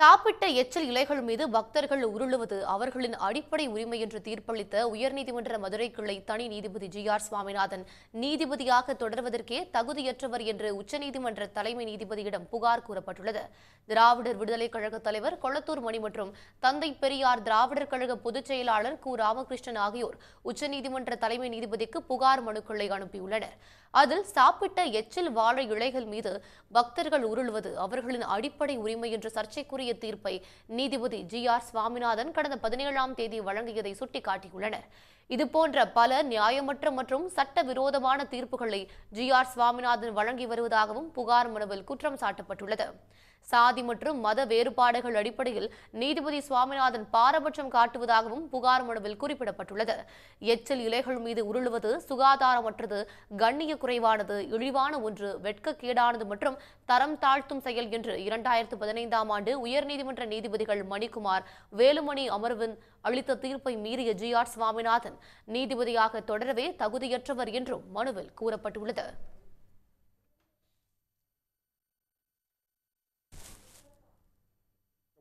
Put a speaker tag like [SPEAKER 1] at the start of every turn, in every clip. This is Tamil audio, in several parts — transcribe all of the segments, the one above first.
[SPEAKER 1] சாப்பிட்ட எச்சில் இலைகள் மீது பக்தர்கள் உருளுவது அவர்களின் அடிப்படை உரிமை என்று தீர்ப்பளித்த உயர்நீதிமன்ற மதுரை கிளை தனி நீதிபதி ஜி ஆர் சுவாமிநாதன். நீதிபதியாக தொடர்வதற்கே தகுதியற்றவர் என்று உச்சநீதிமன்ற தலைமை நீதிபதியிடம் புகார் கூறப்பட்டுள்ளது. திராவிடர் விடுதலைக் கழக தலைவர் கொளத்தூர் மணி மற்றும் தந்தை பெரியார் திராவிடர் கழக பொதுச் செயலாளர் கு. ராமகிருஷ்ணன் ஆகியோர் உச்சநீதிமன்ற தலைமை நீதிபதிக்கு புகார் மனுக்களை அனுப்பியுள்ளனர். அதில் சாப்பிட்ட எச்சில் வாழை இலைகள் மீது பக்தர்கள் உருள்வது அவர்களின் அடிப்படை உரிமை என்று சர்ச்சைக்குரிய தீர்ப்பை நீதிபதி ஜி ஆர் சுவாமிநாதன் கடந்த பதினேழாம் தேதி வழங்கியதை சுட்டிக்காட்டியுள்ளனர். இதுபோன்ற பல நியாயமற்ற மற்றும் சட்டவிரோதமான தீர்ப்புகளை ஜி ஆர் சுவாமிநாதன் வழங்கி வருவதாகவும் புகார் மனுவில் குற்றம் சாட்டப்பட்டுள்ளது. சாதி மற்றும் மத வேறுபாடுகள் அடிப்படையில் நீதிபதி சுவாமிநாதன் பாரபட்சம் காட்டுவதாகவும் புகார் மனுவில் குறிப்பிடப்பட்டுள்ளது. எச்சில் இலைகள் மீது உருளுவது சுகாதாரமற்றது கண்ணிய குறைவானது இழிவான ஒன்று வெட்கக்கேடானது மற்றும் தரம் தாழ்த்தும் செயல் என்று இரண்டாயிரத்து பதினைந்தாம் ஆண்டு உயர்நீதிமன்ற நீதிபதிகள் மணிக்குமார் வேலுமணி அமர்வின் அளித்த தீர்ப்பை மீறிய ஜி ஆர் சுவாமிநாதன் நீதிபதியாக தொடரவே தகுதியற்றவர் என்றும் மனுவில் கூறப்பட்டுள்ளது.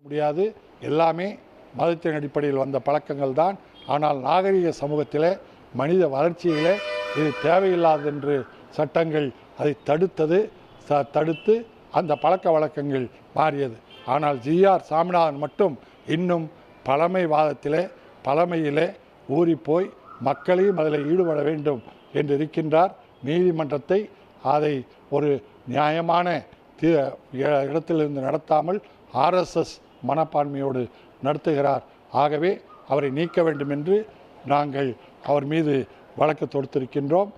[SPEAKER 2] முடியாது. எல்லாமே மதத்தின் அடிப்படையில் வந்த பழக்கங்கள் தான். ஆனால் நாகரிக சமூகத்தில் மனித வளர்ச்சியில் இது தேவையில்லாதென்று சட்டங்கள் அதை தடுத்தது ச தடுத்து அந்த பழக்க வழக்கங்கள் மாறியது. ஆனால் ஜிஆர் சாமிநாதன் மட்டும் இன்னும் பழமைவாதத்திலே பழமையிலே ஊறிப்போய் மக்களையும் அதில் ஈடுபட வேண்டும் என்று இருக்கின்றார். நீதிமன்றத்தை அதை ஒரு நியாயமான தி- இடத்திலிருந்து நடத்தாமல் ஆர்எஸ்எஸ் மனப்பான்மையோடு நடத்துகிறார். ஆகவே அவரை நீக்க வேண்டும் என்று நாங்கள் அவர் மீது வழக்கு தொடுத்திருக்கின்றோம்.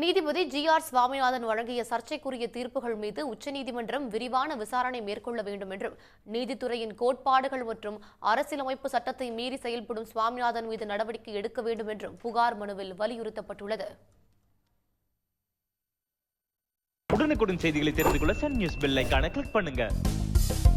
[SPEAKER 1] நீதிபதி ஜி ஆர் சுவாமிநாதன் வழங்கிய சர்ச்சைக்குரிய தீர்ப்புகள் மீது உச்சநீதிமன்றம் விரிவான விசாரணை மேற்கொள்ள வேண்டும் என்றும் நீதித்துறையின் கோட்பாடுகள் மற்றும் அரசியலமைப்பு சட்டத்தை மீறி செயல்படும் சுவாமிநாதன் மீது நடவடிக்கை எடுக்க வேண்டும் என்றும் புகார் மனுவில் வலியுறுத்தப்பட்டுள்ளது.
[SPEAKER 3] உடனுக்குடன் செய்திகளை தெரிந்து கொள்ள சன் நியூஸ் பெல் கிளிக் பண்ணுங்க. Thank you.